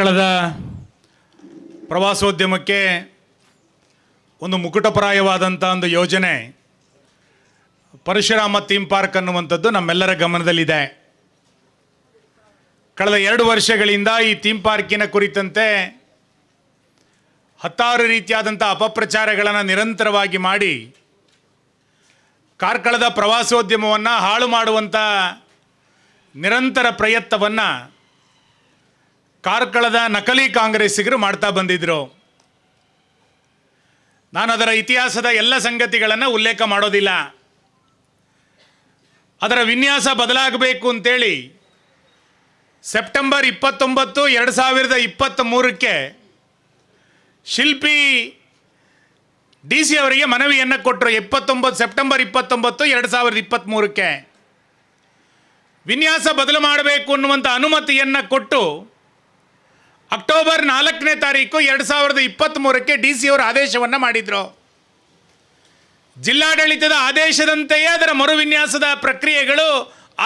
ಕಾರ್ಕಳದ ಪ್ರವಾಸೋದ್ಯಮಕ್ಕೆ ಒಂದು ಮುಕುಟಪ್ರಾಯವಾದಂಥ ಒಂದು ಯೋಜನೆ ಪರಶುರಾಮ ಥೀಮ್ ಪಾರ್ಕ್ ಅನ್ನುವಂಥದ್ದು ನಮ್ಮೆಲ್ಲರ ಗಮನದಲ್ಲಿದೆ. ಕಳೆದ ಎರಡು ವರ್ಷಗಳಿಂದ ಈ ಥೀಮ್ ಪಾರ್ಕಿನ ಕುರಿತಂತೆ ಹತ್ತಾರು ರೀತಿಯಾದಂಥ ಅಪಪ್ರಚಾರಗಳನ್ನು ನಿರಂತರವಾಗಿ ಮಾಡಿ ಕಾರ್ಕಳದ ಪ್ರವಾಸೋದ್ಯಮವನ್ನು ಹಾಳು ಮಾಡುವಂಥ ನಿರಂತರ ಪ್ರಯತ್ನವನ್ನು ಕಾರ್ಕಳದ ನಕಲಿ ಕಾಂಗ್ರೆಸ್ಸಿಗರು ಮಾಡ್ತಾ ಬಂದಿದ್ರು. ನಾನು ಅದರ ಇತಿಹಾಸದ ಎಲ್ಲ ಸಂಗತಿಗಳನ್ನು ಉಲ್ಲೇಖ ಮಾಡೋದಿಲ್ಲ. ಅದರ ವಿನ್ಯಾಸ ಬದಲಾಗಬೇಕು ಅಂತೇಳಿ ಸೆಪ್ಟೆಂಬರ್ ಇಪ್ಪತ್ತೊಂಬತ್ತು, ಎರಡು ಸಾವಿರದ ಇಪ್ಪತ್ತ್ ಮೂರಕ್ಕೆ ಶಿಲ್ಪಿ ಡಿ ಸಿ ಅವರಿಗೆ ಮನವಿಯನ್ನು ಕೊಟ್ಟರು ಇಪ್ಪತ್ತೊಂಬತ್ತು ಸೆಪ್ಟೆಂಬರ್ ಇಪ್ಪತ್ತೊಂಬತ್ತು, ಎರಡು ಸಾವಿರದ ಇಪ್ಪತ್ತ್ಮೂರಕ್ಕೆ ವಿನ್ಯಾಸ ಬದಲು ಮಾಡಬೇಕು ಅನ್ನುವಂಥ ಅನುಮತಿಯನ್ನು ಕೊಟ್ಟು ಅಕ್ಟೋಬರ್ ನಾಲ್ಕನೇ ತಾರೀಕು ಎರಡು ಸಾವಿರದ ಇಪ್ಪತ್ತ್ಮೂರಕ್ಕೆ ಡಿ ಸಿ ಅವರು ಆದೇಶವನ್ನು ಮಾಡಿದರು. ಜಿಲ್ಲಾಡಳಿತದ ಆದೇಶದಂತೆಯೇ ಅದರ ಮರುವಿನ್ಯಾಸದ ಪ್ರಕ್ರಿಯೆಗಳು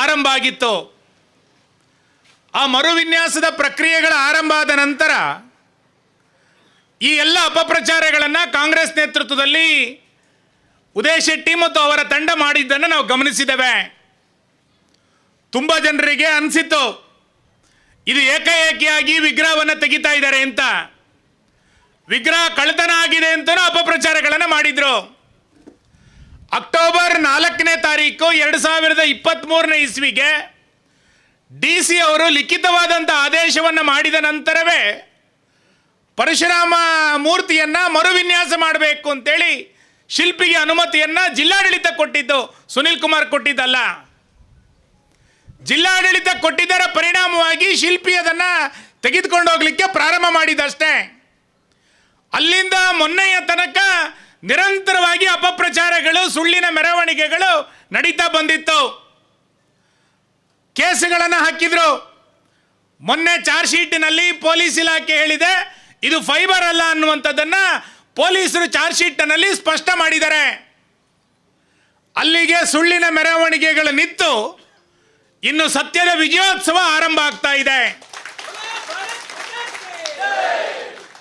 ಆರಂಭ ಆಗಿತ್ತು. ಆ ಮರುವಿನ್ಯಾಸದ ಪ್ರಕ್ರಿಯೆಗಳ ಆರಂಭ ಆದ ನಂತರ ಈ ಎಲ್ಲ ಅಪಪ್ರಚಾರಗಳನ್ನು ಕಾಂಗ್ರೆಸ್ ನೇತೃತ್ವದಲ್ಲಿ ಉದಯ ಶೆಟ್ಟಿ ಮತ್ತು ಅವರ ತಂಡ ಮಾಡಿದ್ದನ್ನು ನಾವು ಗಮನಿಸಿದ್ದೇವೆ. ತುಂಬ ಜನರಿಗೆ ಅನಿಸಿತ್ತು. ಇದು ಏಕಾಏಕಿಯಾಗಿ ವಿಗ್ರಹವನ್ನು ತೆಗಿತಾ ಇದ್ದಾರೆ ಅಂತ. ವಿಗ್ರಹ ಕಳತನ ಆಗಿದೆ ಅಂತಲೂ ಅಪಪ್ರಚಾರಗಳನ್ನು ಮಾಡಿದರು. ಅಕ್ಟೋಬರ್ ನಾಲ್ಕನೇ ತಾರೀಕು ಎರಡು ಸಾವಿರದ ಇಪ್ಪತ್ತ್ಮೂರನೇ ಇಸ್ವಿಗೆ ಡಿ ಸಿ ಅವರು ಲಿಖಿತವಾದಂಥ ಆದೇಶವನ್ನು ಮಾಡಿದ ನಂತರವೇ ಪರಶುರಾಮ ಮೂರ್ತಿಯನ್ನು ಮರುವಿನ್ಯಾಸ ಮಾಡಬೇಕು ಅಂತೇಳಿ ಶಿಲ್ಪಿಗೆ ಅನುಮತಿಯನ್ನು ಜಿಲ್ಲಾಡಳಿತ ಕೊಟ್ಟಿದ್ದು, ಸುನಿಲ್ ಕುಮಾರ್ ಕೊಟ್ಟಿದ್ದಲ್ಲ. ಜಿಲ್ಲಾಡಳಿತ ಕೊಟ್ಟಿದ್ದರ ಪರಿಣಾಮವಾಗಿ ಶಿಲ್ಪಿ ಅದನ್ನು ತೆಗೆದುಕೊಂಡು ಹೋಗ್ಲಿಕ್ಕೆ ಪ್ರಾರಂಭ ಮಾಡಿದಷ್ಟೇ. ಅಲ್ಲಿಂದ ಮೊನ್ನೆಯ ತನಕ ನಿರಂತರವಾಗಿ ಅಪಪ್ರಚಾರಗಳು, ಸುಳ್ಳಿನ ಮೆರವಣಿಗೆಗಳು ನಡೀತಾ ಬಂದಿತ್ತು. ಕೇಸುಗಳನ್ನು ಹಾಕಿದ್ರು. ಮೊನ್ನೆ ಚಾರ್ಜ್ ಶೀಟಿನಲ್ಲಿ ಪೊಲೀಸ್ ಇಲಾಖೆ ಹೇಳಿದೆ, ಇದು ಫೈಬರ್ ಅಲ್ಲ ಅನ್ನುವಂಥದ್ದನ್ನು ಪೊಲೀಸರು ಚಾರ್ಜ್ ಶೀಟ್ನಲ್ಲಿ ಸ್ಪಷ್ಟ ಮಾಡಿದ್ದಾರೆ. ಅಲ್ಲಿಗೆ ಸುಳ್ಳಿನ ಮೆರವಣಿಗೆಗಳು ನಿಂತು ಇನ್ನು ಸತ್ಯದ ವಿಜಯೋತ್ಸವ ಆರಂಭ ಆಗ್ತಾ ಇದೆ.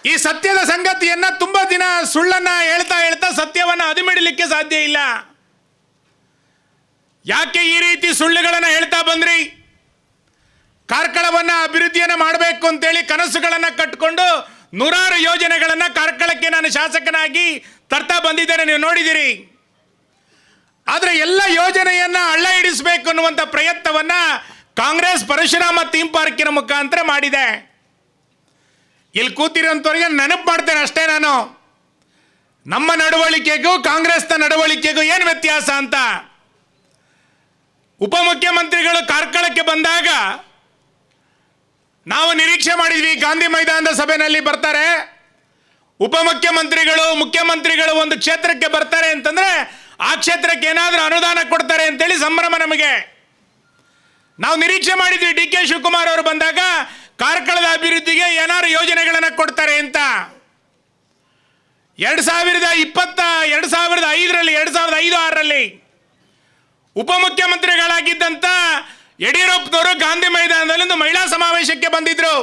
ಈ ಸತ್ಯದ ಸಂಗತಿಯನ್ನ ತುಂಬಾ ದಿನ ಸುಳ್ಳನ್ನ ಹೇಳ್ತಾ ಹೇಳ್ತಾ ಸತ್ಯವನ್ನ ಅದುಮಿಡಲಿಕ್ಕೆ ಸಾಧ್ಯ ಇಲ್ಲ. ಯಾಕೆ ಈ ರೀತಿ ಸುಳ್ಳುಗಳನ್ನ ಹೇಳ್ತಾ ಬಂದ್ರಿ? ಕಾರ್ಕಳವನ್ನ ಅಭಿವೃದ್ಧಿಯನ್ನ ಮಾಡಬೇಕು ಅಂತೇಳಿ ಕನಸುಗಳನ್ನ ಕಟ್ಟಿಕೊಂಡು ನೂರಾರು ಯೋಜನೆಗಳನ್ನ ಕಾರ್ಕಳಕ್ಕೆ ನಾನು ಶಾಸಕನಾಗಿ ತರ್ತಾ ಬಂದಿದ್ದೇನೆ. ನೀವು ನೋಡಿದಿರಿ. ಆದರೆ ಎಲ್ಲ ಯೋಜನೆಯನ್ನ ಹಳ್ಳ ಹಿಡಿಸಬೇಕು ಅನ್ನುವಂಥ ಪ್ರಯತ್ನವನ್ನ ಕಾಂಗ್ರೆಸ್, ಪರಶುರಾಮ ಥೀಮ್ ಪಾರ್ಕಿನ ಮುಖಾಂತರ ಮಾಡಿದೆ. ಇಲ್ಲಿ ಕೂತಿರೋಂಥವ್ರಿಗೆ ನೆನಪು ಮಾಡ್ತೇನೆ ಅಷ್ಟೇ ನಾನು. ನಮ್ಮ ನಡವಳಿಕೆಗೂ, ಕಾಂಗ್ರೆಸ್ನ ನಡವಳಿಕೆಗೂ ಏನು ವ್ಯತ್ಯಾಸ ಅಂತ? ಉಪಮುಖ್ಯಮಂತ್ರಿಗಳು ಕಾರ್ಕಳಕ್ಕೆ ಬಂದಾಗ ನಾವು ನಿರೀಕ್ಷೆ ಮಾಡಿದ್ವಿ, ಗಾಂಧಿ ಮೈದಾನದ ಸಭೆಯಲ್ಲಿ ಬರ್ತಾರೆ. ಉಪಮುಖ್ಯಮಂತ್ರಿಗಳು, ಮುಖ್ಯಮಂತ್ರಿಗಳು ಒಂದು ಕ್ಷೇತ್ರಕ್ಕೆ ಬರ್ತಾರೆ ಅಂತಂದ್ರೆ ಆ ಕ್ಷೇತ್ರಕ್ಕೆ ಏನಾದರೂ ಅನುದಾನ ಕೊಡ್ತಾರೆ ಅಂತೇಳಿ ಸಂಭ್ರಮ ನಮಗೆ. ನಾವು ನಿರೀಕ್ಷೆ ಮಾಡಿದ್ವಿ ಡಿ ಕೆ ಶಿವಕುಮಾರ್ ಅವರು ಬಂದಾಗ ಕಾರ್ಕಳದ ಅಭಿವೃದ್ಧಿಗೆ ಏನಾದ್ರು ಯೋಜನೆಗಳನ್ನು ಕೊಡ್ತಾರೆ ಅಂತ. ಎರಡು ಸಾವಿರದ ಇಪ್ಪತ್ತ, ಎರಡು ಸಾವಿರದ ಐದರಲ್ಲಿ, ಎರಡು ಸಾವಿರದ ಐದು, ಆರರಲ್ಲಿ ಉಪಮುಖ್ಯಮಂತ್ರಿಗಳಾಗಿದ್ದಂಥ ಯಡಿಯೂರಪ್ಪನವರು ಗಾಂಧಿ ಮೈದಾನದಲ್ಲಿ ಒಂದು ಮಹಿಳಾ ಸಮಾವೇಶಕ್ಕೆ ಬಂದಿದ್ದರು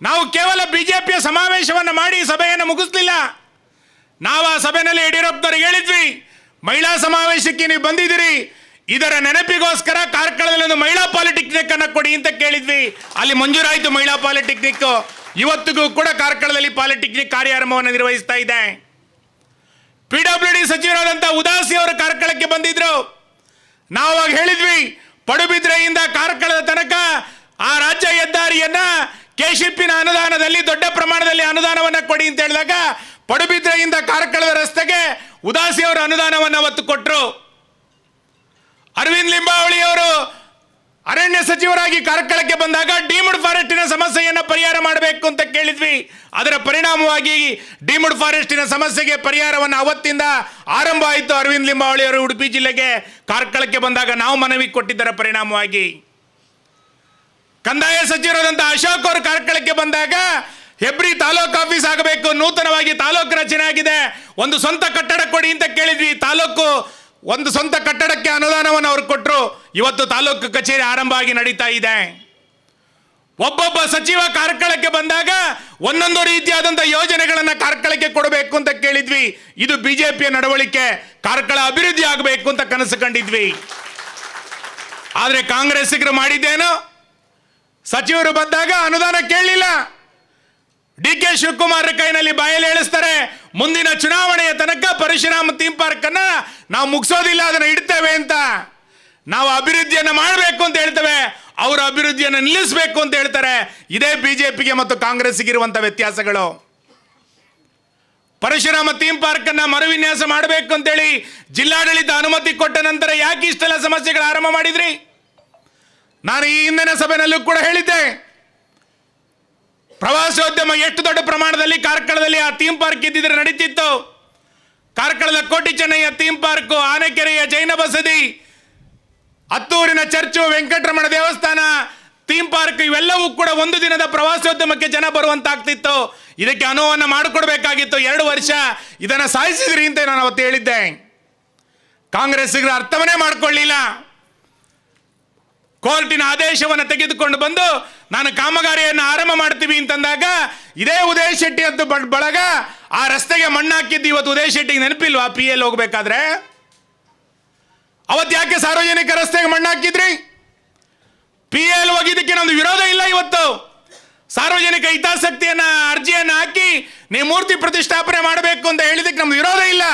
ನಾವು ಕೇವಲ ಬಿಜೆಪಿಯ ಸಮಾವೇಶವನ್ನು ಮಾಡಿ ಸಭೆಯನ್ನು ಮುಗಿಸ್ಲಿಲ್ಲ. ನಾವು ಆ ಸಭೆಯಲ್ಲಿ ಯಡಿಯೂರಪ್ಪನವ್ರಿಗೆ ಹೇಳಿದ್ವಿ, ಮಹಿಳಾ ಸಮಾವೇಶಕ್ಕೆ ನೀವು ಬಂದಿದ್ದೀರಿ, ಇದರ ನೆನಪಿಗೋಸ್ಕರ ಕಾರ್ಕಳದಲ್ಲಿ ಒಂದು ಮಹಿಳಾ ಪಾಲಿಟೆಕ್ನಿಕ್ ಅನ್ನು ಕೊಡಿ ಅಂತ ಕೇಳಿದ್ವಿ. ಅಲ್ಲಿ ಮಂಜೂರಾಯಿತು ಮಹಿಳಾ ಪಾಲಿಟೆಕ್ನಿಕ್. ಇವತ್ತಿಗೂ ಕೂಡ ಕಾರ್ಕಳದಲ್ಲಿ ಪಾಲಿಟೆಕ್ನಿಕ್ ಕಾರ್ಯಾರಂಭವನ್ನು ನಿರ್ವಹಿಸ್ತಾ ಇದೆ. ಪಿ ಡಬ್ಲ್ಯೂ ಡಿ ಸಚಿವರಾದಂಥ ಉದಾಸಿ ಅವರು ಕಾರ್ಕಳಕ್ಕೆ ಬಂದಿದ್ರು. ನಾವು ಹೇಳಿದ್ವಿ, ಪಡುಬಿದ್ರೆಯಿಂದ ಕಾರ್ಕಳದ ತನಕ ಆ ರಾಜ್ಯ ಹೆದ್ದಾರಿಯನ್ನ ಕೆಶಿಪ್ಪಿನ ಅನುದಾನದಲ್ಲಿ, ದೊಡ್ಡ ಪ್ರಮಾಣದಲ್ಲಿ ಅನುದಾನವನ್ನು ಕೊಡಿ ಅಂತ ಹೇಳಿದಾಗ ಪಡುಬಿದ್ರೆಯಿಂದ ಕಾರ್ಕಳದ ರಸ್ತೆಗೆ ಉದಾಸಿ ಅವರು ಅನುದಾನವನ್ನು ಅವತ್ತು ಕೊಟ್ಟರು ಅರವಿಂದ್ ಲಿಂಬಾವಳಿ ಅವರು ಅರಣ್ಯ ಸಚಿವರಾಗಿ ಕಾರ್ಕಳಕ್ಕೆ ಬಂದಾಗ ಡಿಮುಡ್ ಫಾರೆಸ್ಟಿನ ಸಮಸ್ಯೆಯನ್ನು ಪರಿಹಾರ ಮಾಡಬೇಕು ಅಂತ ಕೇಳಿದ್ವಿ. ಅದರ ಪರಿಣಾಮವಾಗಿ ಡಿಮುಡ್ ಫಾರೆಸ್ಟಿನ ಸಮಸ್ಯೆಗೆ ಪರಿಹಾರವನ್ನು ಅವತ್ತಿಂದ ಆರಂಭ ಆಯಿತು ಅರವಿಂದ್ ಲಿಂಬಾವಳಿ ಅವರು ಉಡುಪಿ ಜಿಲ್ಲೆಗೆ. ಕಾರ್ಕಳಕ್ಕೆ ಬಂದಾಗ ನಾವು ಮನವಿ ಕೊಟ್ಟಿದ್ದರ ಪರಿಣಾಮವಾಗಿ. ಕಂದಾಯ ಸಚಿವರಾದಂಥ ಅಶೋಕ್ ಅವರು ಕಾರ್ಕಳಕ್ಕೆ ಬಂದಾಗ ಹೆಬ್ರಿ ತಾಲೂಕು ಆಫೀಸ್ ಆಗಬೇಕು, ನೂತನವಾಗಿ ತಾಲೂಕು ರಚನೆ ಆಗಿದೆ. ಒಂದು ಸ್ವಂತ ಕಟ್ಟಡ ಕೊಡಿ ಅಂತ ಕೇಳಿದ್ವಿ. ತಾಲೂಕು ಒಂದು ಸ್ವಂತ ಕಟ್ಟಡಕ್ಕೆ ಅನುದಾನವನ್ನು ಅವ್ರು ಕೊಟ್ಟರು ಇವತ್ತು ತಾಲೂಕು ಕಚೇರಿ ಆರಂಭ ಆಗಿ ನಡೀತಾ ಇದೆ. ಒಬ್ಬೊಬ್ಬ ಸಚಿವ ಕಾರ್ಕಳಕ್ಕೆ ಬಂದಾಗ ಒಂದೊಂದು ರೀತಿಯಾದಂಥ ಯೋಜನೆಗಳನ್ನು ಕಾರ್ಕಳಕ್ಕೆ ಕೊಡಬೇಕು ಅಂತ ಕೇಳಿದ್ವಿ. ಇದು ಬಿಜೆಪಿಯ ನಡವಳಿಕೆ. ಕಾರ್ಕಳ ಅಭಿವೃದ್ಧಿ ಆಗಬೇಕು ಅಂತ ಕನಸು ಕಂಡಿದ್ವಿ. ಆದರೆ ಕಾಂಗ್ರೆಸ್ಸಿಗರು ಮಾಡಿದ್ದೇನು? ಸಚಿವರು ಬಂದಾಗ ಅನುದಾನ ಕೇಳಲಿಲ್ಲ. ಡಿ ಕೆ ಶಿವಕುಮಾರ್ ಕೈನಲ್ಲಿ ಬಾಯಲ್ಲಿ ಹೇಳಿಸ್ತಾರೆ, ಮುಂದಿನ ಚುನಾವಣೆಯ ತನಕ ಪರಶುರಾಮ ಥೀಮ್ ಪಾರ್ಕ್ ಅನ್ನ ನಾವು ಮುಗಿಸೋದಿಲ್ಲ, ಅದನ್ನ ಇಡ್ತೇವೆ ಅಂತ. ನಾವು ಅಭಿವೃದ್ಧಿಯನ್ನು ಮಾಡಬೇಕು ಅಂತ ಹೇಳ್ತೇವೆ, ಅವರ ಅಭಿವೃದ್ಧಿಯನ್ನು ನಿಲ್ಲಿಸಬೇಕು ಅಂತ ಹೇಳ್ತಾರೆ. ಇದೇ ಬಿಜೆಪಿಗೆ ಮತ್ತು ಕಾಂಗ್ರೆಸ್ಗೆ ಇರುವಂಥ ವ್ಯತ್ಯಾಸಗಳು. ಪರಶುರಾಮ ಥೀಮ್ ಪಾರ್ಕ್ ಅನ್ನ ಮರುವಿನ್ಯಾಸ ಮಾಡಬೇಕು ಅಂತೇಳಿ ಜಿಲ್ಲಾಡಳಿತ ಅನುಮತಿ ಕೊಟ್ಟ ನಂತರ ಯಾಕೆ ಇಷ್ಟೆಲ್ಲ ಸಮಸ್ಯೆಗಳು ಆರಂಭ ಮಾಡಿದ್ರಿ? ನಾನು ಈ ಹಿಂದಿನ ಸಭೆನಲ್ಲೂ ಕೂಡ ಹೇಳಿದ್ದೆ. ಪ್ರವಾಸೋದ್ಯಮ ಎಷ್ಟು ದೊಡ್ಡ ಪ್ರಮಾಣದಲ್ಲಿ ಕಾರ್ಕಳದಲ್ಲಿ ಆ ಥೀಮ್ ಪಾರ್ಕ್ ಇದ್ದಿದ್ರೆ ನಡೀತಿತ್ತು. ಕಾರ್ಕಳದ ಕೋಟಿ ಚೆನ್ನಯ್ಯ ಥೀಮ್ ಪಾರ್ಕ್ ಆನೆಕೆರೆಯ ಜೈನ ಬಸದಿ ಹತ್ತೂರಿನ ಚರ್ಚು, ವೆಂಕಟರಮಣ ದೇವಸ್ಥಾನ ಥೀಮ್ ಪಾರ್ಕ್ ಇವೆಲ್ಲವೂ ಕೂಡ ಒಂದು ದಿನದ ಪ್ರವಾಸೋದ್ಯಮಕ್ಕೆ ಜನ ಬರುವಂತಾಗ್ತಿತ್ತು. ಇದಕ್ಕೆ ಅನುವನ್ನು ಮಾಡಿಕೊಡ್ಬೇಕಾಗಿತ್ತು. ಎರಡು ವರ್ಷ ಇದನ್ನು ಸಾಯಿಸಿದ್ರಿ ಅಂತ ನಾನು ಅವತ್ತು ಹೇಳಿದ್ದೆ. ಕಾಂಗ್ರೆಸ್ಸಿಗರು ಅರ್ಥವನ್ನೇ ಮಾಡ್ಕೊಳ್ಳಿಲ್ಲ. ಕೋರ್ಟಿನ ಆದೇಶವನ್ನು ತೆಗೆದುಕೊಂಡು ಬಂದು ನಾನು ಕಾಮಗಾರಿಯನ್ನು ಆರಂಭ ಮಾಡ್ತೀವಿ ಅಂತಂದಾಗ, ಇದೇ ಉದಯ ಶೆಟ್ಟಿ ಅಂತ ಬಳಗ, ಆ ರಸ್ತೆಗೆ ಮಣ್ಣು ಹಾಕಿದ್ದು ಇವತ್ತು ಉದಯ ಶೆಟ್ಟಿಗೆ ನೆನಪಿಲ್ವಾ ಪಿ ಎಲ್ ಹೋಗ್ಬೇಕಾದ್ರೆ? ಅವತ್ತು ಯಾಕೆ ಸಾರ್ವಜನಿಕ ರಸ್ತೆಗೆ ಮಣ್ಣು ಹಾಕಿದ್ರಿ ಪಿ ಎಲ್ ಹೋಗಿದ್ದಕ್ಕೆ ನಮ್ದು ವಿರೋಧ ಇಲ್ಲ ಇವತ್ತು. ಸಾರ್ವಜನಿಕ ಹಿತಾಸಕ್ತಿಯನ್ನ, ಅರ್ಜಿಯನ್ನು ಹಾಕಿ ನೀವು ಮೂರ್ತಿ ಪ್ರತಿಷ್ಠಾಪನೆ ಮಾಡಬೇಕು ಅಂತ ಹೇಳಿದಕ್ಕೆ ನಮ್ದು ವಿರೋಧ ಇಲ್ಲ.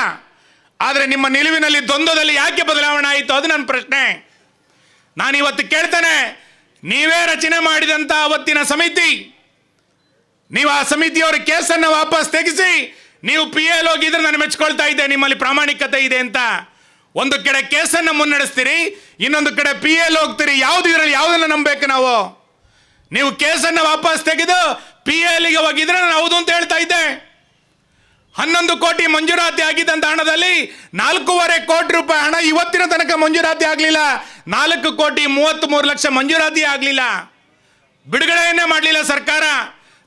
ಆದರೆ ನಿಮ್ಮ ನಿಲುವಿನಲ್ಲಿ ದ್ವಂದ್ವದಲ್ಲಿ ಯಾಕೆ ಬದಲಾವಣೆ ಆಯಿತು? ಅದು ನನ್ನ ಪ್ರಶ್ನೆ. ನಾನು ಇವತ್ತು ಕೇಳ್ತೇನೆ, ನೀವೇ ರಚನೆ ಮಾಡಿದಂಥ ಅವತ್ತಿನ ಸಮಿತಿ. ನೀವು ಆ ಸಮಿತಿಯವರ ಕೇಸನ್ನು ವಾಪಸ್ ತೆಗೆಸಿ, ನೀವು ಪಿ ಎಲ್ ಹೋಗಿದ್ರೆ ನಾನು ಮೆಚ್ಕೊಳ್ತಾ ಇದ್ದೆ, ನಿಮ್ಮಲ್ಲಿ ಪ್ರಾಮಾಣಿಕತೆ ಇದೆ ಅಂತ. ಒಂದು ಕಡೆ ಕೇಸನ್ನು ಮುನ್ನಡೆಸ್ತೀರಿ, ಇನ್ನೊಂದು ಕಡೆ ಪಿ ಎಲ್ ಹೋಗ್ತೀರಿ, ಯಾವುದು ಇದರಲ್ಲಿ ಯಾವುದನ್ನು ನಂಬಬೇಕು ನಾವು? ನೀವು ಕೇಸನ್ನು ವಾಪಸ್ ತೆಗೆದು ಪಿ ಎಲ್ಗೆ ಹೋಗಿದ್ರೆ ನಾನು ಹೌದು ಅಂತ ಹೇಳ್ತಾ ಇದ್ದೆ. ಹನ್ನೊಂದು ಕೋಟಿ ಮಂಜೂರಾತಿ ಆಗಿದ್ದಂಥ ಹಣದಲ್ಲಿ ನಾಲ್ಕೂವರೆ ಕೋಟಿ ರೂಪಾಯಿ ಹಣ ಇವತ್ತಿನ ತನಕ ಮಂಜೂರಾತಿ ಆಗಲಿಲ್ಲ. ನಾಲ್ಕು ಕೋಟಿ ಮೂವತ್ತ್ ಮೂರು ಲಕ್ಷ ಮಂಜೂರಾತಿ ಆಗಲಿಲ್ಲ. ಬಿಡುಗಡೆಯನ್ನೇ ಮಾಡಲಿಲ್ಲ ಸರ್ಕಾರ.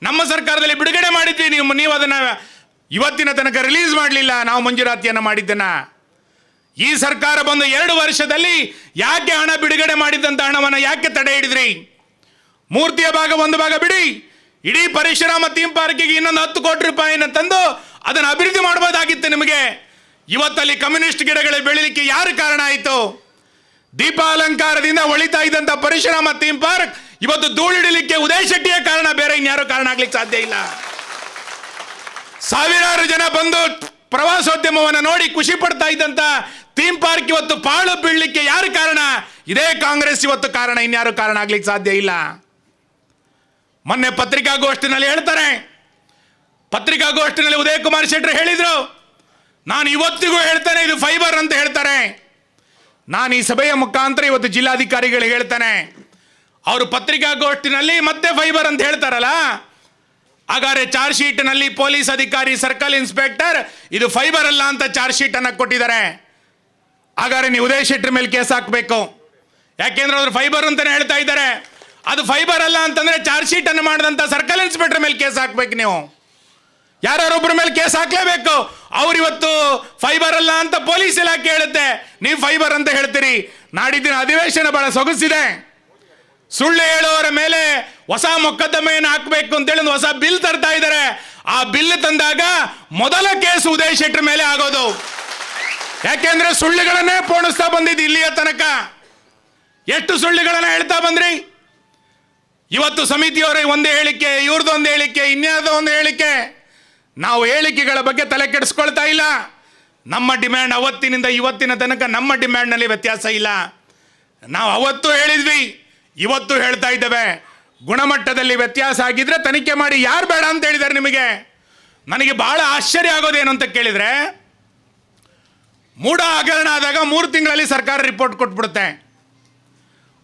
ನಮ್ಮ ಸರ್ಕಾರದಲ್ಲಿ ಬಿಡುಗಡೆ ಮಾಡಿದ್ವಿ. ನೀವು ನೀವು ಅದನ್ನ ಇವತ್ತಿನ ತನಕ ರಿಲೀಸ್ ಮಾಡಲಿಲ್ಲ. ನಾವು ಮಂಜೂರಾತಿಯನ್ನು ಮಾಡಿದ್ದನ್ನು. ಈ ಸರ್ಕಾರ ಬಂದು ಎರಡು ವರ್ಷದಲ್ಲಿ ಯಾಕೆ ಹಣ ಬಿಡುಗಡೆ ಮಾಡಿದ್ದಂತ ಹಣವನ್ನು ಯಾಕೆ ತಡೆ ಹಿಡಿದ್ರಿ? ಮೂರ್ತಿಯ ಭಾಗ ಒಂದು ಭಾಗ ಬಿಡಿ. ಇಡೀ ಪರಶುರಾಮ ಥೀಮ್ ಪಾರ್ಕಿಗೆ ಇನ್ನೊಂದು ಹತ್ತು ಕೋಟಿ ರೂಪಾಯಿನ ತಂದು ಅದನ್ನು ಅಭಿವೃದ್ಧಿ ಮಾಡಬಹುದಾಗಿತ್ತು ನಿಮಗೆ. ಇವತ್ತಲ್ಲಿ ಕಮ್ಯುನಿಸ್ಟ್ ಗಿಡಗಳು ಬೆಳಿಲಿಕ್ಕೆ ಯಾರು ಕಾರಣ ಆಯಿತು? ದೀಪಾಲಂಕಾರದಿಂದ ಒಳಿತಾ ಇದ್ದಂಥ ಮತ್ತು ಥೀಮ್ ಪಾರ್ಕ್ ಇವತ್ತು ಧೂಳಿಡಲಿಕ್ಕೆ ಉದಯ ಶೆಟ್ಟಿಯೇ ಕಾರಣ, ಬೇರೆ ಇನ್ಯಾರು ಕಾರಣ ಆಗ್ಲಿಕ್ಕೆ ಸಾಧ್ಯ ಇಲ್ಲ. ಸಾವಿರಾರು ಜನ ಬಂದು ಪ್ರವಾಸೋದ್ಯಮವನ್ನು ನೋಡಿ ಖುಷಿ ಪಡ್ತಾ ಇದ್ದಂಥ ಥೀಮ್ ಪಾರ್ಕ್ ಇವತ್ತು ಪಾಳು ಬೀಳಲಿಕ್ಕೆ ಯಾರು ಕಾರಣ? ಇದೇ ಕಾಂಗ್ರೆಸ್ ಇವತ್ತು ಕಾರಣ, ಇನ್ಯಾರು ಕಾರಣ ಆಗ್ಲಿಕ್ಕೆ ಸಾಧ್ಯ ಇಲ್ಲ. ಮೊನ್ನೆ ಪತ್ರಿಕಾಗೋಷ್ಠಿನಲ್ಲಿ ಹೇಳ್ತಾರೆ ಪತ್ರಿಕಾಗೋಷ್ಠಿನಲ್ಲಿ ಉದಯ ಕುಮಾರ್ ಶೆಟ್ಟರು ಹೇಳಿದರು. ನಾನು ಇವತ್ತಿಗೂ ಹೇಳ್ತೇನೆ, ಇದು ಫೈಬರ್ ಅಂತ ಹೇಳ್ತಾರೆ. ನಾನು ಈ ಸಭೆಯ ಮುಖಾಂತರ ಇವತ್ತು ಜಿಲ್ಲಾಧಿಕಾರಿಗಳಿಗೆ ಹೇಳ್ತೇನೆ. ಅವರು ಪತ್ರಿಕಾಗೋಷ್ಠಿನಲ್ಲಿ ಮತ್ತೆ ಫೈಬರ್ ಅಂತ ಹೇಳ್ತಾರಲ್ಲ? ಹಾಗಾದ್ರೆ ಚಾರ್ಜ್ ಶೀಟ್ನಲ್ಲಿ ಪೊಲೀಸ್ ಅಧಿಕಾರಿ, ಸರ್ಕಲ್ ಇನ್ಸ್ಪೆಕ್ಟರ್, ಇದು ಫೈಬರ್ ಅಲ್ಲ ಅಂತ ಚಾರ್ಜ್ ಶೀಟ್ ಅನ್ನ ಕೊಟ್ಟಿದ್ದಾರೆ. ಹಾಗಾದ್ರೆ ನೀವು ಉದಯ ಶೆಟ್ಟರ್ ಮೇಲೆ ಕೇಸ್ ಹಾಕಬೇಕು. ಯಾಕೆಂದ್ರೆ ಅವರು ಫೈಬರ್ ಅಂತಾನೆ ಹೇಳ್ತಾ ಇದ್ದಾರೆ. ಅದು ಫೈಬರ್ ಅಲ್ಲ ಅಂತಂದ್ರೆ ಚಾರ್ಜ್ ಶೀಟ್ ಅನ್ನು ಮಾಡಿದಂತ ಸರ್ಕಲ್ ಇನ್ಸ್ಪೆಕ್ಟರ್ ಮೇಲೆ ಕೇಸ್ ಹಾಕ್ಬೇಕು ನೀವು. ಯಾರೊಬ್ಬರ ಮೇಲೆ ಕೇಸ್ ಹಾಕ್ಲೇಬೇಕು? ಅವ್ರು ಇವತ್ತು ಫೈಬರ್ ಅಲ್ಲ ಅಂತ ಪೊಲೀಸ್ ಇಲಾಖೆ ಹೇಳುತ್ತೆ. ನೀವು ಫೈಬರ್ ಅಂತ ಹೇಳ್ತೀರಿ. ನಾಡಿದ್ದಿನ ಅಧಿವೇಶನ ಬಹಳ ಸೊಗಸಿದೆ. ಸುಳ್ಳು ಹೇಳುವವರ ಮೇಲೆ ಹೊಸ ಮೊಕದ್ದಮೆಯನ್ನು ಹಾಕಬೇಕು ಅಂತೇಳಿ ಒಂದು ಹೊಸ ಬಿಲ್ ತರ್ತಾ ಇದ್ದಾರೆ. ಆ ಬಿಲ್ ತಂದಾಗ ಮೊದಲ ಕೇಸ್ ಉದಯ್ ಶೆಟ್ಟರ್ ಮೇಲೆ ಆಗೋದು. ಯಾಕೆಂದ್ರೆ ಸುಳ್ಳುಗಳನ್ನೇ ಪೋಣಿಸ್ತಾ ಬಂದಿದ್ದು ಇಲ್ಲಿಯ ತನಕ. ಎಷ್ಟು ಸುಳ್ಳುಗಳನ್ನ ಹೇಳ್ತಾ ಬಂದ್ರಿ? ಇವತ್ತು ಸಮಿತಿಯವರ ಒಂದು ಹೇಳಿಕೆ ಇವ್ರದ್ದು ಒಂದು ಹೇಳಿಕೆ ಇನ್ಯಾವುದೋ ಒಂದು ಹೇಳಿಕೆ. ನಾವು ಹೇಳಿಕೆಗಳ ಬಗ್ಗೆ ತಲೆ ಕೆಡಿಸ್ಕೊಳ್ತಾ ಇಲ್ಲ. ನಮ್ಮ ಡಿಮ್ಯಾಂಡ್ ಅವತ್ತಿನಿಂದ ಇವತ್ತಿನ ತನಕ ನಮ್ಮ ಡಿಮ್ಯಾಂಡ್ನಲ್ಲಿ ವ್ಯತ್ಯಾಸ ಇಲ್ಲ. ನಾವು ಅವತ್ತು ಹೇಳಿದ್ವಿ, ಇವತ್ತು ಹೇಳ್ತಾ ಇದ್ದೇವೆ. ಗುಣಮಟ್ಟದಲ್ಲಿ ವ್ಯತ್ಯಾಸ ಆಗಿದ್ರೆ ತನಿಖೆ ಮಾಡಿ ಯಾರು ಬೇಡ ಅಂತ ಹೇಳಿದ್ದಾರೆ ನಿಮಗೆ. ನನಗೆ ಬಹಳ ಆಶ್ಚರ್ಯ ಆಗೋದೇನು ಅಂತ ಕೇಳಿದರೆ, ಮೂಢ ಹಗರಣ ಆದಾಗ ಮೂರು ತಿಂಗಳಲ್ಲಿ ಸರ್ಕಾರ ರಿಪೋರ್ಟ್ ಕೊಟ್ಬಿಡುತ್ತೆ.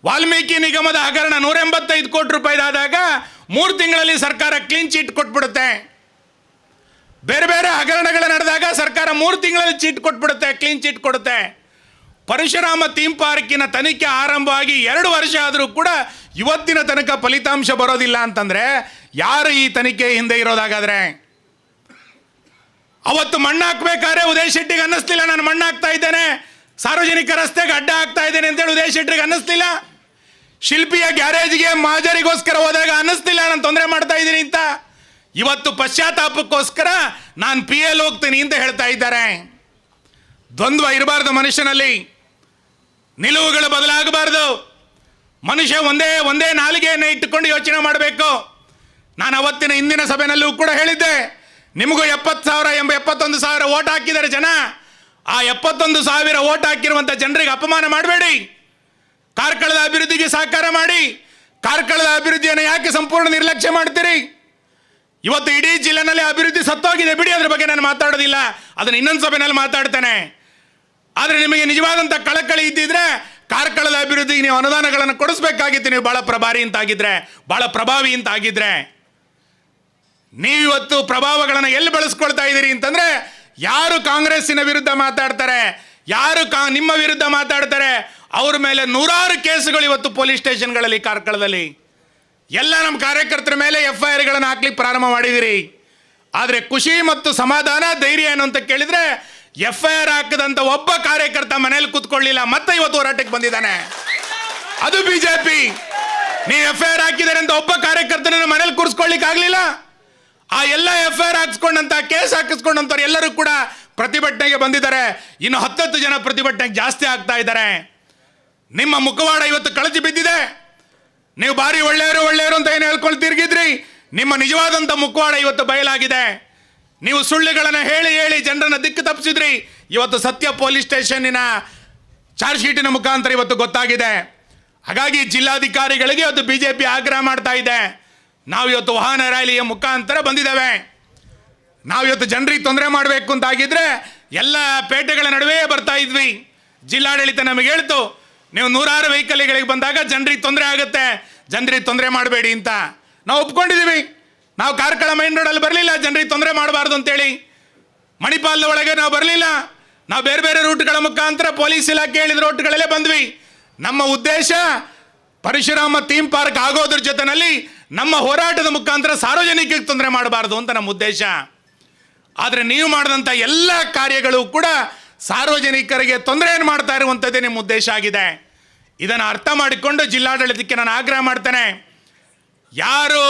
ವಾಲ್ಮೀಕಿ ನಿಗಮದ ಹಗರಣ ನೂರ ಎಂಬತ್ತೈದು ಕೋಟಿ ರೂಪಾಯಿದಾದಾಗ ಮೂರು ತಿಂಗಳಲ್ಲಿ ಸರ್ಕಾರ ಕ್ಲೀನ್ ಚೀಟ್ ಕೊಟ್ಬಿಡುತ್ತೆ. ಬೇರೆ ಬೇರೆ ಹಗರಣಗಳು ನಡೆದಾಗ ಸರ್ಕಾರ ಮೂರು ತಿಂಗಳಲ್ಲಿ ಚೀಟ್ ಕೊಟ್ಬಿಡುತ್ತೆ ಕ್ಲೀನ್ ಚೀಟ್ ಕೊಡುತ್ತೆ. ಪರಶುರಾಮ ಥೀಮ್ ಪಾರ್ಕಿನ ತನಿಖೆ ಆರಂಭವಾಗಿ ಎರಡು ವರ್ಷ ಆದರೂ ಕೂಡ ಇವತ್ತಿನ ತನಕ ಫಲಿತಾಂಶ ಬರೋದಿಲ್ಲ ಅಂತಂದರೆ ಯಾರು ಈ ತನಿಖೆ ಹಿಂದೆ ಇರೋದಾಗಾದರೆ? ಅವತ್ತು ಮಣ್ಣು ಹಾಕ್ಬೇಕಾದ್ರೆ ಉದಯ್ ಶೆಟ್ಟಿಗೆ ಅನ್ನಿಸ್ಲಿಲ್ಲ, ನಾನು ಮಣ್ಣು ಹಾಕ್ತಾ ಇದ್ದೇನೆ. ಸಾರ್ವಜನಿಕ ರಸ್ತೆಗೆ ಅಡ್ಡ ಹಾಕ್ತಾ ಇದ್ದೇನೆ ಅಂತೇಳಿ ಉದಯ್ ಶೆಟ್ಟಿಗೆ ಅನ್ನಿಸ್ಲಿಲ್ಲ. ಶಿಲ್ಪಿಯ ಗ್ಯಾರೇಜ್ಗೆ ಮಾಜರಿಗೋಸ್ಕರ ಹೋದಾಗ ಅನ್ನಿಸ್ತಿಲ್ಲ ನಾನು ತೊಂದರೆ ಮಾಡ್ತಾ ಇದ್ದೀನಿ ಅಂತ. ಇವತ್ತು ಪಶ್ಚಾತ್ತಾಪಕ್ಕೋಸ್ಕರ ನಾನು ಪಿ ಎಲ್ ಹೋಗ್ತೀನಿ ಅಂತ ಹೇಳ್ತಾ ಇದ್ದಾರೆ. ದ್ವಂದ್ವ ಇರಬಾರ್ದು ಮನುಷ್ಯನಲ್ಲಿ. ನಿಲುವುಗಳು ಬದಲಾಗಬಾರ್ದು. ಮನುಷ್ಯ ಒಂದೇ ಒಂದೇ ನಾಲಿಗೆಯನ್ನು ಇಟ್ಟುಕೊಂಡು ಯೋಚನೆ ಮಾಡಬೇಕು. ನಾನು ಅವತ್ತಿನ ಹಿಂದಿನ ಸಭೆಯಲ್ಲೂ ಕೂಡ ಹೇಳಿದ್ದೆ. ನಿಮಗೂ ಎಪ್ಪತ್ತು ಸಾವಿರ ಎಂಬ ಎಪ್ಪತ್ತೊಂದು ಸಾವಿರ ಓಟ್ ಹಾಕಿದ್ದಾರೆ ಜನ. ಆ ಎಪ್ಪತ್ತೊಂದು ಸಾವಿರ ಓಟ್ ಹಾಕಿರುವಂಥ ಜನರಿಗೆ ಅಪಮಾನ ಮಾಡಬೇಡಿ. ಕಾರ್ಕಳದ ಅಭಿವೃದ್ಧಿಗೆ ಸಹಕಾರ ಮಾಡಿ. ಕಾರ್ಕಳದ ಅಭಿವೃದ್ಧಿಯನ್ನು ಯಾಕೆ ಸಂಪೂರ್ಣ ನಿರ್ಲಕ್ಷ್ಯ ಮಾಡ್ತೀರಿ? ಇವತ್ತು ಇಡೀ ಜಿಲ್ಲೆನಲ್ಲಿ ಅಭಿವೃದ್ಧಿ ಸತ್ತೋಗಿದೆ. ಬಿಡಿ ಅದ್ರ ಬಗ್ಗೆ ನಾನು ಮಾತಾಡೋದಿಲ್ಲ. ಅದನ್ನು ಇನ್ನೊಂದು ಸಭೆನಲ್ಲಿ ಮಾತಾಡ್ತೇನೆ. ಆದರೆ ನಿಮಗೆ ನಿಜವಾದಂಥ ಕಳಕಳಿ ಇದ್ದಿದ್ರೆ ಕಾರ್ಕಳದ ಅಭಿವೃದ್ಧಿಗೆ ನೀವು ಅನುದಾನಗಳನ್ನು ಕೊಡಿಸ್ಬೇಕಾಗಿತ್ತು. ನೀವು ಭಾಳ ಪ್ರಭಾರಿ ಅಂತಾಗಿದ್ರೆ ಭಾಳ ಪ್ರಭಾವಿ ಅಂತಾಗಿದ್ರೆ ನೀವಿವತ್ತು ಪ್ರಭಾವಗಳನ್ನು ಎಲ್ಲಿ ಬಳಸ್ಕೊಳ್ತಾ ಇದ್ದೀರಿ ಅಂತಂದ್ರೆ, ಯಾರು ಕಾಂಗ್ರೆಸ್ಸಿನ ವಿರುದ್ಧ ಮಾತಾಡ್ತಾರೆ, ಯಾರು ಕಾ, ನಿಮ್ಮ ವಿರುದ್ಧ ಮಾತಾಡ್ತಾರೆ, ಅವ್ರ ಮೇಲೆ ನೂರಾರು ಕೇಸುಗಳು ಇವತ್ತು ಪೊಲೀಸ್ ಸ್ಟೇಷನ್ಗಳಲ್ಲಿ, ಕಾರ್ಕಳದಲ್ಲಿ. ಎಲ್ಲ ನಮ್ಮ ಕಾರ್ಯಕರ್ತರ ಮೇಲೆ ಎಫ್ ಐ ಆರ್ಗಳನ್ನು ಹಾಕ್ಲಿಕ್ಕೆ ಪ್ರಾರಂಭ ಮಾಡಿದಿರಿ. ಆದರೆ ಖುಷಿ ಮತ್ತು ಸಮಾಧಾನ, ಧೈರ್ಯ ಏನು ಅಂತ ಕೇಳಿದ್ರೆ ಎಫ್ ಐ ಆರ್ ಹಾಕದಂತ ಒಬ್ಬ ಕಾರ್ಯಕರ್ತ ಮನೇಲಿ ಕೂತ್ಕೊಳ್ಳಿಲ್ಲ, ಮತ್ತೆ ಇವತ್ತು ಹೋರಾಟಕ್ಕೆ ಬಂದಿದ್ದಾನೆ. ಅದು ಬಿಜೆಪಿ. ನೀವು ಎಫ್ ಐ ಆರ್ ಹಾಕಿದ್ದಾರೆ ಅಂತ ಒಬ್ಬ ಕಾರ್ಯಕರ್ತನ ಮನೇಲಿ ಕೂರಿಸ್ಕೊಳ್ಲಿಕ್ಕೆ ಆಗಲಿಲ್ಲ. ಆ ಎಲ್ಲ ಎಫ್ ಐ ಆರ್ ಹಾಕಿಸ್ಕೊಂಡಂತ, ಕೇಸ್ ಹಾಕಿಸ್ಕೊಂಡಂತವ್ರು ಎಲ್ಲರೂ ಕೂಡ ಪ್ರತಿಭಟನೆಗೆ ಬಂದಿದ್ದಾರೆ. ಇನ್ನು ಹತ್ತತ್ತು ಜನ ಪ್ರತಿಭಟನೆಗೆ ಜಾಸ್ತಿ ಆಗ್ತಾ ಇದ್ದಾರೆ. ನಿಮ್ಮ ಮುಖವಾಡ ಇವತ್ತು ಕಳಚಿ ಬಿದ್ದಿದೆ. ನೀವು ಬಾರಿ ಒಳ್ಳೆಯವರು ಒಳ್ಳೆಯವರು ಅಂತ ಏನು ಹೇಳ್ಕೊಂಡು ತಿರುಗಿದ್ರಿ. ನಿಮ್ಮ ನಿಜವಾದಂಥ ಮುಖವಾಡ ಇವತ್ತು ಬಯಲಾಗಿದೆ. ನೀವು ಸುಳ್ಳುಗಳನ್ನು ಹೇಳಿ ಹೇಳಿ ಜನರನ್ನು ದಿಕ್ಕು ತಪ್ಪಿಸಿದ್ರಿ. ಇವತ್ತು ಸತ್ಯ ಪೊಲೀಸ್ ಸ್ಟೇಷನ್ನಿನ ಚಾರ್ಜ್ ಶೀಟಿನ ಮುಖಾಂತರ ಇವತ್ತು ಗೊತ್ತಾಗಿದೆ. ಹಾಗಾಗಿ ಜಿಲ್ಲಾಧಿಕಾರಿಗಳಿಗೆ ಇವತ್ತು ಬಿ ಜೆ ಪಿ ಆಗ್ರಹ ಮಾಡ್ತಾ ಇದೆ. ನಾವು ಇವತ್ತು ವಾಹನ ರ್ಯಾಲಿಯ ಮುಖಾಂತರ ಬಂದಿದ್ದೇವೆ. ನಾವು ಇವತ್ತು ಜನರಿಗೆ ತೊಂದರೆ ಮಾಡಬೇಕು ಅಂತ ಆಗಿದ್ರೆ ಎಲ್ಲ ಪೇಟೆಗಳ ನಡುವೆ ಬರ್ತಾ ಇದ್ವಿ. ಜಿಲ್ಲಾಡಳಿತ ನಮಗೆ ಹೇಳ್ತು, ನೀವು ನೂರಾರು ವೆಹಿಕಲ್ಗಳಿಗೆ ಬಂದಾಗ ಜನರಿಗೆ ತೊಂದರೆ ಆಗುತ್ತೆ. ಜನರಿಗೆ ತೊಂದರೆ ಮಾಡಬೇಡಿ ಅಂತ. ನಾವು ಒಪ್ಕೊಂಡಿದ್ದೀವಿ. ನಾವು ಕಾರ್ಕಳ ಮೈನ್ ರೋಡಲ್ಲಿ ಬರಲಿಲ್ಲ. ಜನರಿಗೆ ತೊಂದರೆ ಮಾಡಬಾರ್ದು ಅಂತೇಳಿ. ಮಣಿಪಾಲದ ಒಳಗೆ ನಾವು ಬರಲಿಲ್ಲ. ನಾವು ಬೇರೆ ಬೇರೆ ರೂಟ್ಗಳ ಮುಖಾಂತರ ಪೊಲೀಸ್ ಇಲಾಖೆ ಹೇಳಿದ ರೂಟ್ಗಳಲ್ಲೇ ಬಂದ್ವಿ. ನಮ್ಮ ಉದ್ದೇಶ ಪರಶುರಾಮ ಥೀಮ್ ಪಾರ್ಕ್ ಆಗೋದ್ರ ಜೊತೆನಲ್ಲಿ ನಮ್ಮ ಹೋರಾಟದ ಮುಖಾಂತರ ಸಾರ್ವಜನಿಕರಿಗೆ ತೊಂದರೆ ಮಾಡಬಾರ್ದು ಅಂತ ನಮ್ಮ ಉದ್ದೇಶ. ಆದರೆ ನೀವು ಮಾಡಿದಂಥ ಎಲ್ಲ ಕಾರ್ಯಗಳು ಕೂಡ ಸಾರ್ವಜನಿಕರಿಗೆ ತೊಂದರೆಯನ್ನು ಮಾಡ್ತಾ ಇರುವಂಥದ್ದೇ ನಿಮ್ಮ ಉದ್ದೇಶ ಆಗಿದೆ. ಇದನ್ನು ಅರ್ಥ ಮಾಡಿಕೊಂಡು ಜಿಲ್ಲಾಡಳಿತಕ್ಕೆ ನಾನು ಆಗ್ರಹ ಮಾಡ್ತೇನೆ. ಯಾರು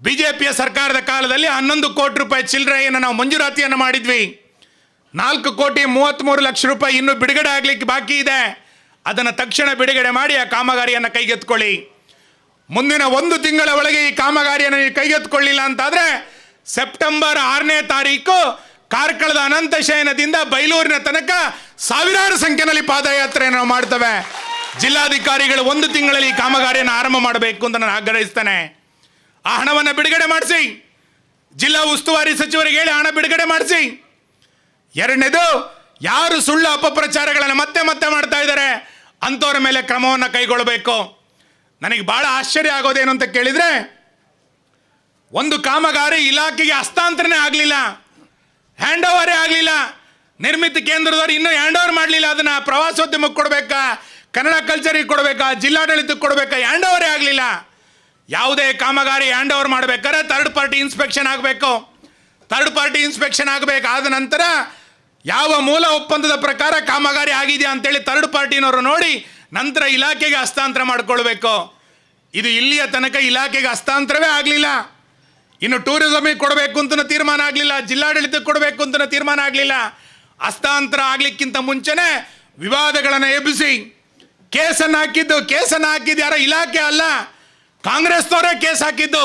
ಬಿ ಜೆ ಪಿಯ ಸರ್ಕಾರದ ಕಾಲದಲ್ಲಿ ಹನ್ನೊಂದು ಕೋಟಿ ರೂಪಾಯಿ ಚಿಲ್ಲರೆಯನ್ನು ನಾವು ಮಂಜೂರಾತಿಯನ್ನು ಮಾಡಿದ್ವಿ. ನಾಲ್ಕು ಕೋಟಿ ಮೂವತ್ತ್ಮೂರು ಲಕ್ಷ ರೂಪಾಯಿ ಇನ್ನೂ ಬಿಡುಗಡೆ ಆಗಲಿಕ್ಕೆ ಬಾಕಿ ಇದೆ. ಅದನ್ನು ತಕ್ಷಣ ಬಿಡುಗಡೆ ಮಾಡಿ ಆ ಕಾಮಗಾರಿಯನ್ನು ಕೈಗೆತ್ಕೊಳ್ಳಿ ಮುಂದಿನ ಒಂದು ತಿಂಗಳ ಒಳಗೆ ಈ ಕಾಮಗಾರಿಯನ್ನು ನೀವು ಕೈಗೆತ್ತಿಕೊಳ್ಳಿಲ್ಲ ಅಂತಾದರೆ ಸೆಪ್ಟೆಂಬರ್ ಆರನೇ ತಾರೀಕು ಕಾರ್ಕಳದ ಅನಂತ ಶಯನದಿಂದ ಬೈಲೂರಿನ ತನಕ ಸಾವಿರಾರು ಸಂಖ್ಯೆಯಲ್ಲಿ ಪಾದಯಾತ್ರೆಯನ್ನು ನಾವು ಮಾಡ್ತೇವೆ. ಜಿಲ್ಲಾಧಿಕಾರಿಗಳು ಒಂದು ತಿಂಗಳಲ್ಲಿ ಈ ಕಾಮಗಾರಿಯನ್ನು ಆರಂಭ ಮಾಡಬೇಕು ಅಂತ ನಾನು ಆಗ್ರಹಿಸ್ತೇನೆ. ಆ ಹಣವನ್ನು ಬಿಡುಗಡೆ ಮಾಡಿಸಿ. ಜಿಲ್ಲಾ ಉಸ್ತುವಾರಿ ಸಚಿವರಿಗೆ ಹೇಳಿ ಹಣ ಬಿಡುಗಡೆ ಮಾಡಿಸಿ. ಎರಡನೇದು, ಯಾರು ಸುಳ್ಳು ಅಪಪ್ರಚಾರಗಳನ್ನು ಮತ್ತೆ ಮತ್ತೆ ಮಾಡ್ತಾ ಇದ್ದಾರೆ, ಅಂಥವ್ರ ಮೇಲೆ ಕ್ರಮವನ್ನು ಕೈಗೊಳ್ಳಬೇಕು. ನನಗೆ ಭಾಳ ಆಶ್ಚರ್ಯ ಆಗೋದೇನು ಅಂತ ಕೇಳಿದರೆ, ಒಂದು ಕಾಮಗಾರಿ ಇಲಾಖೆಗೆ ಹಸ್ತಾಂತರನೇ ಆಗಲಿಲ್ಲ. ಹ್ಯಾಂಡ್ ಓವರೇ ಆಗಲಿಲ್ಲ. ನಿರ್ಮಿತ ಕೇಂದ್ರದವರು ಇನ್ನೂ ಹ್ಯಾಂಡ್ ಓವರ್ ಮಾಡಲಿಲ್ಲ. ಅದನ್ನು ಪ್ರವಾಸೋದ್ಯಮಕ್ಕೆ ಕೊಡಬೇಕಾ? ಕನ್ನಡ ಕಲ್ಚರಿಗೆ ಕೊಡಬೇಕಾ, ಜಿಲ್ಲಾಡಳಿತಕ್ಕೆ ಕೊಡಬೇಕಾ ಹ್ಯಾಂಡ್ ಓವರೇ ಆಗಲಿಲ್ಲ. ಯಾವುದೇ ಕಾಮಗಾರಿ ಹ್ಯಾಂಡ್ ಓವರ್ ಮಾಡಬೇಕಾದ್ರೆ ಥರ್ಡ್ ಪಾರ್ಟಿ ಇನ್ಸ್ಪೆಕ್ಷನ್ ಆಗಬೇಕು. ಥರ್ಡ್ ಪಾರ್ಟಿ ಇನ್ಸ್ಪೆಕ್ಷನ್ ಆಗಬೇಕು. ಆದ ನಂತರ ಯಾವ ಮೂಲ ಒಪ್ಪಂದದ ಪ್ರಕಾರ ಕಾಮಗಾರಿ ಆಗಿದೆಯಾ ಅಂತೇಳಿ ಥರ್ಡ್ ಪಾರ್ಟಿನವರು ನೋಡಿ ನಂತರ ಇಲಾಖೆಗೆ ಹಸ್ತಾಂತರ ಮಾಡಿಕೊಳ್ಬೇಕು. ಇದು ಇಲ್ಲಿಯ ತನಕ ಇಲಾಖೆಗೆ ಹಸ್ತಾಂತರವೇ ಆಗಲಿಲ್ಲ. ಇನ್ನು ಟೂರಿಸಮಿಗೆ ಕೊಡಬೇಕು ಅಂತ ತೀರ್ಮಾನ ಆಗಲಿಲ್ಲ. ಜಿಲ್ಲಾಡಳಿತಕ್ಕೆ ಕೊಡಬೇಕು ಅಂತ ತೀರ್ಮಾನ ಆಗಲಿಲ್ಲ. ಹಸ್ತಾಂತರ ಆಗಲಿಕ್ಕಿಂತ ಮುಂಚೆನೇ ವಿವಾದಗಳನ್ನು ಎಬ್ಬಿಸಿ ಕೇಸನ್ನು ಹಾಕಿದ್ದು ಕೇಸನ್ನು ಹಾಕಿದ್ದು ಯಾರೋ ಇಲಾಖೆ ಅಲ್ಲ. ಕಾಂಗ್ರೆಸ್ನವರೇ ಕೇಸ್ ಹಾಕಿದ್ದು.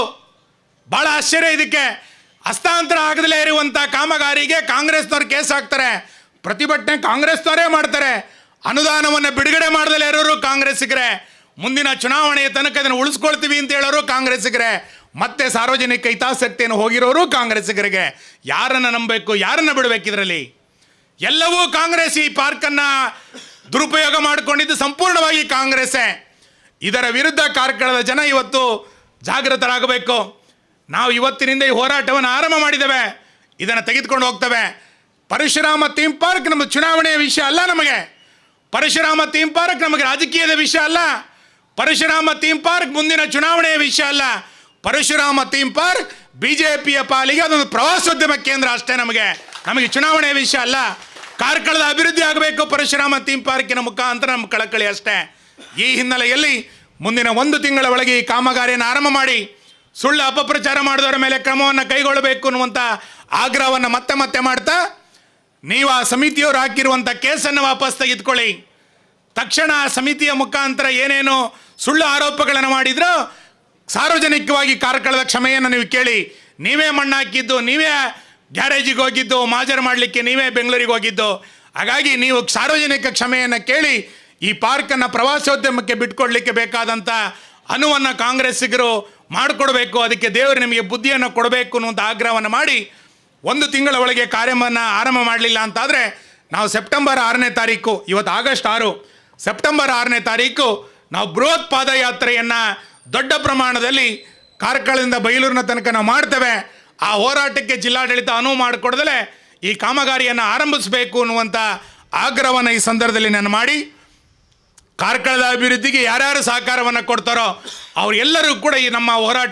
ಭಾಳ ಆಶ್ಚರ್ಯ ಇದಕ್ಕೆ. ಹಸ್ತಾಂತರ ಆಗದಲೇ ಇರುವಂಥ ಕಾಮಗಾರಿಗೆ ಕಾಂಗ್ರೆಸ್ನವ್ರು ಕೇಸ್ ಹಾಕ್ತಾರೆ. ಪ್ರತಿಭಟನೆ ಕಾಂಗ್ರೆಸ್ನವರೇ ಮಾಡ್ತಾರೆ. ಅನುದಾನವನ್ನು ಬಿಡುಗಡೆ ಮಾಡದಲ್ಲೇ ಇರೋರು ಕಾಂಗ್ರೆಸ್ಸಿಗರೆ. ಮುಂದಿನ ಚುನಾವಣೆಯ ತನಕ ಇದನ್ನು ಉಳಿಸ್ಕೊಳ್ತೀವಿ ಅಂತ ಹೇಳೋರು ಕಾಂಗ್ರೆಸ್ಸಿಗರೆ. ಮತ್ತೆ ಸಾರ್ವಜನಿಕ ಹಿತಾಸಕ್ತಿಯನ್ನು ಹೋಗಿರೋರು ಕಾಂಗ್ರೆಸ್ಸಿಗರಿಗೆ. ಯಾರನ್ನು ನಂಬಬೇಕು, ಯಾರನ್ನು ಬಿಡಬೇಕು ಇದರಲ್ಲಿ? ಎಲ್ಲವೂ ಕಾಂಗ್ರೆಸ್ ಈ ಪಾರ್ಕನ್ನು ದುರುಪಯೋಗ ಮಾಡಿಕೊಂಡಿದ್ದು ಸಂಪೂರ್ಣವಾಗಿ ಕಾಂಗ್ರೆಸ್ಸೇ. ಇದರ ವಿರುದ್ಧ ಕಾರ್ಕಳದ ಜನ ಇವತ್ತು ಜಾಗೃತರಾಗಬೇಕು. ನಾವು ಇವತ್ತಿನಿಂದ ಈ ಹೋರಾಟವನ್ನು ಆರಂಭ ಮಾಡಿದ್ದೇವೆ. ಇದನ್ನು ತೆಗೆದುಕೊಂಡು ಹೋಗ್ತೇವೆ. ಪರಶುರಾಮ ಥೀಮ್ ಪಾರ್ಕ್ ನಮ್ಮ ಚುನಾವಣೆಯ ವಿಷಯ ಅಲ್ಲ ನಮಗೆ. ಪರಶುರಾಮ ಥೀಮ್ ಪಾರ್ಕ್ ನಮಗೆ ರಾಜಕೀಯದ ವಿಷಯ ಅಲ್ಲ. ಪರಶುರಾಮ ಥೀಮ್ ಪಾರ್ಕ್ ಮುಂದಿನ ಚುನಾವಣೆಯ ವಿಷಯ ಅಲ್ಲ. ಪರಶುರಾಮ ಥೀಮ್ ಪಾರ್ಕ್ ಬಿಜೆಪಿಯ ಪಾಲಿಗೆ ಅದೊಂದು ಪ್ರವಾಸೋದ್ಯಮ ಕೇಂದ್ರ ಅಷ್ಟೇ ನಮಗೆ. ನಮಗೆ ಚುನಾವಣೆಯ ವಿಷಯ ಅಲ್ಲ. ಕಾರ್ಕಳದ ಅಭಿವೃದ್ಧಿ ಆಗಬೇಕು ಪರಶುರಾಮ ಥೀಮ್ ಪಾರ್ಕಿನ ಮುಖಾಂತರ ನಮ್ಮ ಕಳಕಳಿ ಅಷ್ಟೇ. ಈ ಹಿನ್ನೆಲೆಯಲ್ಲಿ ಮುಂದಿನ ಒಂದು ತಿಂಗಳ ಒಳಗೆ ಈ ಕಾಮಗಾರಿಯನ್ನು ಆರಂಭ ಮಾಡಿ, ಸುಳ್ಳು ಅಪಪ್ರಚಾರ ಮಾಡಿದವರ ಮೇಲೆ ಕ್ರಮವನ್ನು ಕೈಗೊಳ್ಳಬೇಕು ಅನ್ನುವಂಥ ಆಗ್ರಹವನ್ನು ಮತ್ತೆ ಮತ್ತೆ ಮಾಡ್ತಾ, ನೀವು ಆ ಸಮಿತಿಯವರು ಹಾಕಿರುವಂಥ ಕೇಸನ್ನು ವಾಪಸ್ ತೆಗೆದುಕೊಳ್ಳಿ. ತಕ್ಷಣ ಆ ಸಮಿತಿಯ ಮುಖಾಂತರ ಏನೇನು ಸುಳ್ಳು ಆರೋಪಗಳನ್ನು ಮಾಡಿದ್ರೋ, ಸಾರ್ವಜನಿಕವಾಗಿ ಕಾರ್ಕಳದ ಕ್ಷಮೆಯನ್ನು ನೀವು ಕೇಳಿ, ನೀವೇ ಮಣ್ಣಾಕಿದ್ದು, ನೀವೇ ಗ್ಯಾರೇಜಿಗೆ ಹೋಗಿದ್ದು, ಮಾಜರ್ ಮಾಡಲಿಕ್ಕೆ ನೀವೇ ಬೆಂಗಳೂರಿಗೆ ಹೋಗಿದ್ದು. ಹಾಗಾಗಿ ನೀವು ಸಾರ್ವಜನಿಕ ಕ್ಷಮೆಯನ್ನು ಕೇಳಿ ಈ ಪಾರ್ಕನ್ನು ಪ್ರವಾಸೋದ್ಯಮಕ್ಕೆ ಬಿಟ್ಕೊಡ್ಲಿಕ್ಕೆ ಬೇಕಾದಂಥ ಅನುವನ್ನು ಕಾಂಗ್ರೆಸ್ಸಿಗರು ಮಾಡಿಕೊಡ್ಬೇಕು, ಅದಕ್ಕೆ ದೇವರು ನಿಮಗೆ ಬುದ್ಧಿಯನ್ನು ಕೊಡಬೇಕು ಅನ್ನುವಂಥ ಆಗ್ರಹವನ್ನು ಮಾಡಿ ಒಂದು ತಿಂಗಳ ಒಳಗೆ ಕಾರ್ಯವನ್ನು ಆರಂಭ ಮಾಡಲಿಲ್ಲ ಅಂತಾದರೆ ನಾವು ಸೆಪ್ಟೆಂಬರ್ ಆರನೇ ತಾರೀಕು, ಇವತ್ತು ಆಗಸ್ಟ್ ಆರು. ಸೆಪ್ಟೆಂಬರ್ ಆರನೇ ತಾರೀಕು ನಾವು ಬೃಹತ್ ಪಾದಯಾತ್ರೆಯನ್ನು ದೊಡ್ಡ ಪ್ರಮಾಣದಲ್ಲಿ ಕಾರ್ಕಳದಿಂದ ಬೈಲೂರಿನ ತನಕ ನಾವು ಮಾಡ್ತೇವೆ. ಆ ಹೋರಾಟಕ್ಕೆ ಜಿಲ್ಲಾಡಳಿತ ಅನುವು ಮಾಡಿಕೊಡದಲೆ ಈ ಕಾಮಗಾರಿಯನ್ನು ಆರಂಭಿಸಬೇಕು ಅನ್ನುವಂಥ ಆಗ್ರಹವನ್ನು ಈ ಸಂದರ್ಭದಲ್ಲಿ ನಾನು ಮಾಡಿ, ಕಾರ್ಕಳದ ಅಭಿವೃದ್ಧಿಗೆ ಯಾರ್ಯಾರು ಸಹಕಾರವನ್ನು ಕೊಡ್ತಾರೋ ಅವರೆಲ್ಲರೂ ಕೂಡ ಈ ನಮ್ಮ ಹೋರಾಟ